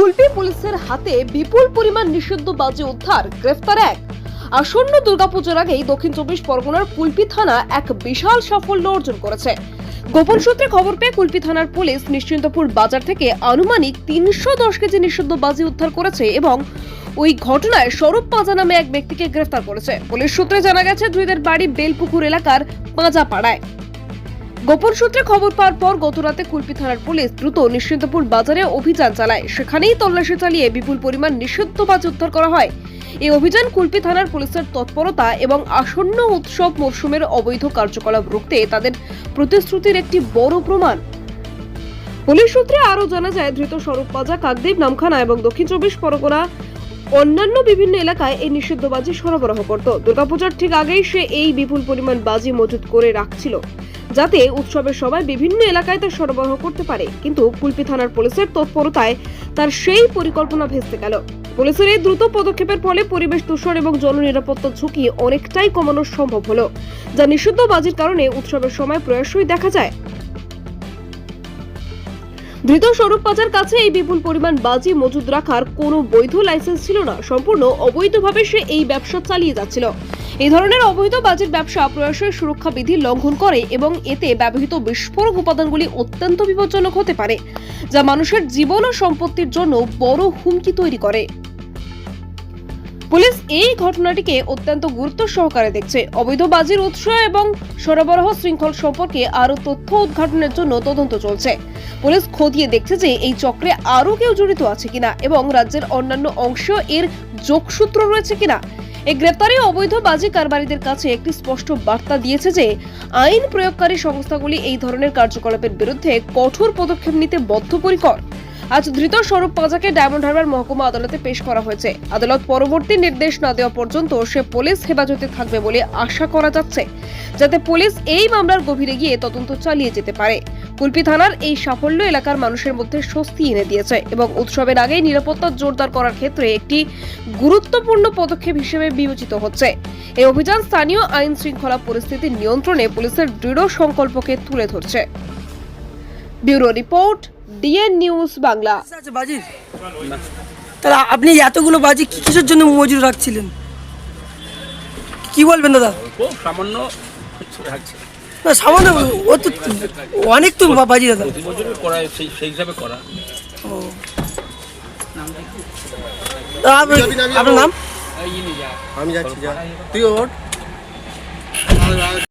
কুলপি পুলিশের হাতে বিপুল পরিমাণ নিষিদ্ধ বাজে উদ্ধার, গ্রেফতার এক। আসন্ন দুর্গাপুজোর আগেই দক্ষিণ চব্বিশ পরগনার কুলপি থানা এক বিশাল সাফল্য অর্জন করেছে। গোপন সূত্রে খবর পেয়ে কুলপি থানার পুলিশ নিশ্চিন্তপুর বাজার থেকে আনুমানিক তিনশো দশ কেজি নিষিদ্ধ বাজি উদ্ধার করেছে এবং ওই ঘটনায় স্বরূপ পাজা নামে এক ব্যক্তিকে গ্রেফতার করেছে। পুলিশ সূত্রে জানা গেছে ধৃতের বাড়ি বেলপুকুর এলাকার পাঁজাপাড়ায় গোপন সূত্রে খবর পাওয়ার পর গতরাতে কুলপি থানার পুলিশ দ্রুত নিশ্চিন্তপুর বাজারে অভিযান চালায়। সেখানেই তল্লাশি চালিয়ে বিপুল পরিমাণ নিষিদ্ধ বাজ উদ্ধার করা হয়। এই অভিযান কুলপি থানার পুলিশের তৎপরতা এবং আসন্ন উৎসব মরশুমের অবৈধ কার্যকলাপ রুখতে তাদের প্রতিশ্রুতির একটি বড় প্রমাণ। পুলিশ সূত্রে আরও জানা যায়, ধৃত স্বরূপ পাজা, কাকদ্বীপ, নামখানা এবং দক্ষিণ চব্বিশ পরগনা অন্যান্য বিভিন্ন এলাকায় এই নিষিদ্ধ বাজি সরবরাহ করত। দুর্গাপূজার ঠিক আগেই সে এই বিপুল পরিমাণ বাজি মজুত করে রাখছিল। যাতে উৎসবের সময় বিভিন্ন এলাকায় তা সরবরাহ করতে পারে। কিন্তু কুলপি থানার পুলিশের তৎপরতায় তার সেই পরিকল্পনা ভেসে গেল। পুলিশের এই দ্রুত পদক্ষেপের ফলে পরিবেশ দূষণ এবং জননিরাপত্তার ঝুঁকি অনেকটাই কমানো সম্ভব হলো, যা নিষিদ্ধ বাজির কারণে উৎসবের সময় প্রয়াসই দেখা যায়। ধৃত স্বরূপ পাচার কাছে এই বিপুল পরিমাণ বাজি মজুদ রাখার কোনো বৈধ লাইসেন্স ছিল না। সম্পূর্ণ অবৈধভাবে সে এই ব্যবসা চালিয়ে যাচ্ছিল। এই ধরনের অবৈধ বাজির ব্যবসা প্রয়াসের সুরক্ষা বিধি লঙ্ঘন করে এবং এতে ব্যবহৃত বিস্ফোরক উপাদানগুলি অত্যন্ত বিপজ্জনক হতে পারে, যা মানুষের জীবন ও সম্পত্তির জন্য বড় হুমকি তৈরি করে। পুলিশ এই ঘটনাটিকে অত্যন্ত গুরুত্ব সহকারে দেখছে। অবৈধ বাজির উৎস এবং সরবরাহ শৃঙ্খল সম্পর্কে আরও তথ্য উদ্ঘাটনের জন্য তদন্ত চলছে। পুলিশ খতিয়ে দেখছে যে এই চক্রে আরও কেউ জড়িত আছে কিনা এবং রাজ্যের অন্যান্য অংশ এর যোগসূত্র রয়েছে কিনা। এই গ্রেপ্তারে অবৈধ বাজি কারবারিদের কাছে একটি স্পষ্ট বার্তা দিয়েছে যে, আইন প্রয়োগকারী সংস্থাগুলি এই ধরনের কার্যকলাপের বিরুদ্ধে কঠোর পদক্ষেপ নিতে বদ্ধপরিকর। আজ ধৃত স্বরূপ পাজাকে ডায়মন্ড হারবার মহকুমা আদালতে পেশ করা হয়েছে। আদালত পরবর্তী নির্দেশ না দেওয়া পর্যন্ত সে পুলিশ হেফাজতে থাকবে বলে আশা করা যাচ্ছে, যাতে পুলিশ এই মামলার গভীরে গিয়ে তদন্ত চালিয়ে যেতে পারে। কুলপি থানার এই সাফল্য এলাকার মানুষের মধ্যে স্বস্তি এনে দিয়েছে এবং উৎসবের আগেই নিরাপত্তা জোরদার করার ক্ষেত্রে একটি গুরুত্বপূর্ণ পদক্ষেপ হিসেবে বিবেচিত হচ্ছে। এই অভিযান স্থানীয় আইন শৃঙ্খলা পরিস্থিতি নিয়ন্ত্রণে পুলিশের দৃঢ় সংকল্পকে তুলে ধরছে। Bureau report DN news Bangla. বাজি? তাহলে আপনি এতগুলো বাজি কি কিসের জন্য মজুদ রাখছিলেন? কি বলবেন দাদা? খুব সামান্য রাখছে। না, সামান্য ও তো অনেক তো বাজি দাদা। করা সেই সেই হিসাবে করা। তা আপনার নাম? আমি যাচ্ছি তুই ওঠ।